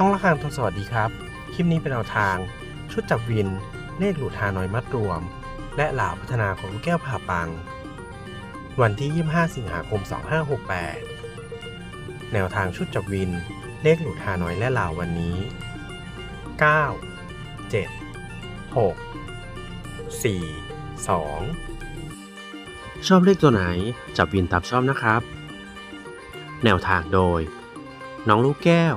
ช่องละครังทนสวัสดีครับ คลิปนี้เป็นแนวทาง ชุดจับวิน เลขหลุดฮานอยมัดรวม และหลาพัฒนาของลูกแก้วผ่าปัง วันที่ 25 สิงหาคม 2568 แนวทางชุดจับวิน เลขหลุดฮานอยและลาววันนี้ 9 7 6 4 2ชอบเลขตัวไหน จับวินตามชอบนะครับ แนวทางโดย น้องลูกแก้ว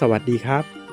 สวัสดีครับ